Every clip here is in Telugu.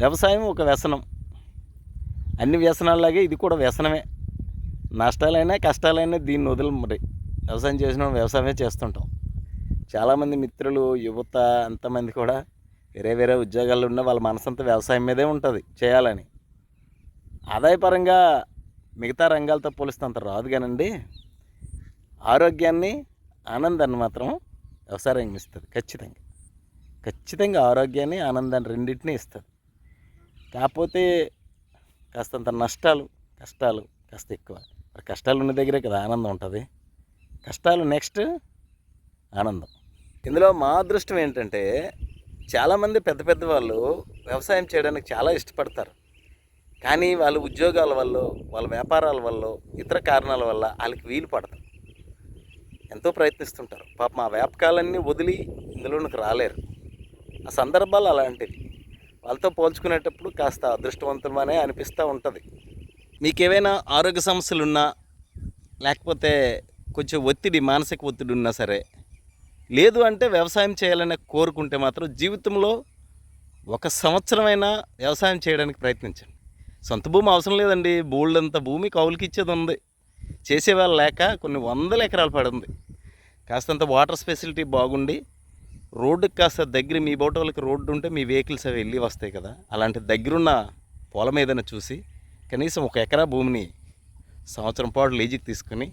వ్యవసాయం ఒక వ్యసనం. అన్ని వ్యసనాల్లాగే ఇది కూడా వ్యసనమే. నష్టాలైనా కష్టాలైనా దీన్ని వదిలి మరి వ్యవసాయం చేసిన వ్యవసాయమే చేస్తుంటాం. చాలామంది మిత్రులు యువత అంతమంది కూడా వేరే వేరే ఉద్యోగాలు ఉన్న వాళ్ళ మనసంతా వ్యవసాయం మీదే ఉంటుంది చేయాలని. ఆదాయపరంగా మిగతా రంగాలతో పోలిస్తే అంత రాదు కానండి. ఆరోగ్యాన్ని ఆనందాన్ని మాత్రం వ్యవసాయ రంగం ఇస్తుంది ఖచ్చితంగా. ఖచ్చితంగా ఆరోగ్యాన్ని ఆనందాన్ని రెండింటినీ ఇస్తుంది. కాకపోతే కాస్తంత నష్టాలు కష్టాలు కాస్త ఎక్కువ. మరి కష్టాలు ఉన్న దగ్గరే కదా ఆనందం ఉంటుంది. కష్టాలు నెక్స్ట్ ఆనందం. ఇందులో మా అదృష్టం ఏంటంటే చాలామంది పెద్ద పెద్ద వాళ్ళు వ్యవసాయం చేయడానికి చాలా ఇష్టపడతారు. కానీ వాళ్ళ ఉద్యోగాల వల్ల వాళ్ళ వ్యాపారాల వల్ల ఇతర కారణాల వల్ల వాళ్ళకి వీలు పడదు. ఎంతో ప్రయత్నిస్తుంటారు. పాప మా వ్యాపకాలన్నీ వదిలి ఇందులోనికి రాలేరు. ఆ సందర్భాలు అలాంటివి. వాళ్ళతో పోల్చుకునేటప్పుడు కాస్త అదృష్టవంతమనే అనిపిస్తూ ఉంటుంది. మీకు ఆరోగ్య సమస్యలు ఉన్నా లేకపోతే కొంచెం ఒత్తిడి మానసిక ఒత్తిడి ఉన్నా సరే లేదు అంటే వ్యవసాయం చేయాలని కోరుకుంటే మాత్రం జీవితంలో ఒక సంవత్సరమైనా వ్యవసాయం చేయడానికి ప్రయత్నించండి. సొంత భూమి అవసరం లేదండి. బోల్డంత భూమి కౌలుకి ఇచ్చేది ఉంది చేసేవాళ్ళు లేక కొన్ని వందల ఎకరాలు పడింది. కాస్తంత వాటర్ ఫెసిలిటీ బాగుండి రోడ్డుకి కాస్త దగ్గర మీ బోటోలకి రోడ్డు ఉంటే మీ వెహికల్స్ అవి వెళ్ళి వస్తాయి కదా. అలాంటి దగ్గరున్న పొలం ఏదైనా చూసి కనీసం ఒక ఎకరా భూమిని సంవత్సరం పాటు లీజుకి తీసుకుని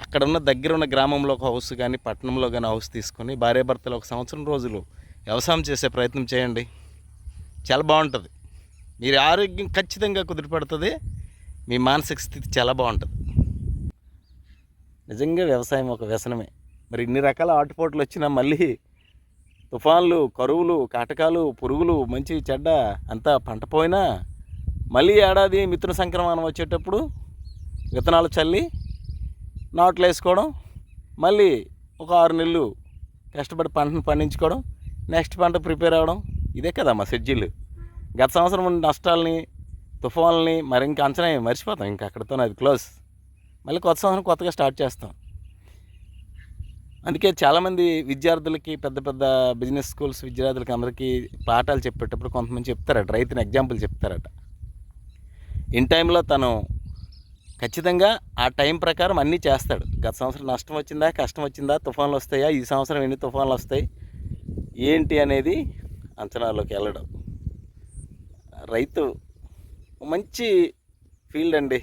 అక్కడ ఉన్న గ్రామంలో ఒక హౌస్ కానీ పట్టణంలో కానీ హౌస్ తీసుకొని భార్యాభర్తలు ఒక సంవత్సరం రోజులు వ్యవసాయం చేసే ప్రయత్నం చేయండి. చాలా బాగుంటుంది. మీరు ఆరోగ్యం ఖచ్చితంగా కుదిరిపడుతుంది మీ మానసిక స్థితి చాలా బాగుంటుంది. నిజంగా వ్యవసాయం ఒక వ్యసనమే. మరి ఇన్ని రకాల ఆటుపోట్లు వచ్చినా మళ్ళీ తుఫాన్లు కరువులు కాటకాలు పురుగులు మంచి చెడ్డ అంతా పంట పోయినా మళ్ళీ ఏడాది మిథున సంక్రమణం వచ్చేటప్పుడు విత్తనాలు చల్లి నాట్లు వేసుకోవడం మళ్ళీ ఒక ఆరు నెలలు కష్టపడి పంటను పండించుకోవడం నెక్స్ట్ పంట ప్రిపేర్ అవ్వడం ఇదే కదా మా షెడ్యూల్. గత సంవత్సరం ఉన్న నష్టాలని తుఫాన్లని మరి ఇంకా అంచనా మర్చిపోతాం ఇంకా అక్కడితో అది క్లోజ్. మళ్ళీ కొత్త సంవత్సరం కొత్తగా స్టార్ట్ చేస్తాం. అందుకే చాలామంది విద్యార్థులకి పెద్ద పెద్ద బిజినెస్ స్కూల్స్ విద్యార్థులకి అందరికీ పాఠాలు చెప్పేటప్పుడు కొంతమంది చెప్తారట రైతుని ఎగ్జాంపుల్ చెప్తారట. ఇన్ టైంలో తను ఖచ్చితంగా ఆ టైం ప్రకారం అన్నీ చేస్తాడు. గత సంవత్సరం నష్టం వచ్చిందా కష్టం వచ్చిందా తుఫాన్లు వస్తాయా ఈ సంవత్సరం ఎన్ని తుఫాన్లు వస్తాయి ఏంటి అనేది అంచనాలోకి వెళ్ళడం. రైతు మంచి ఫీల్డ్ అండి.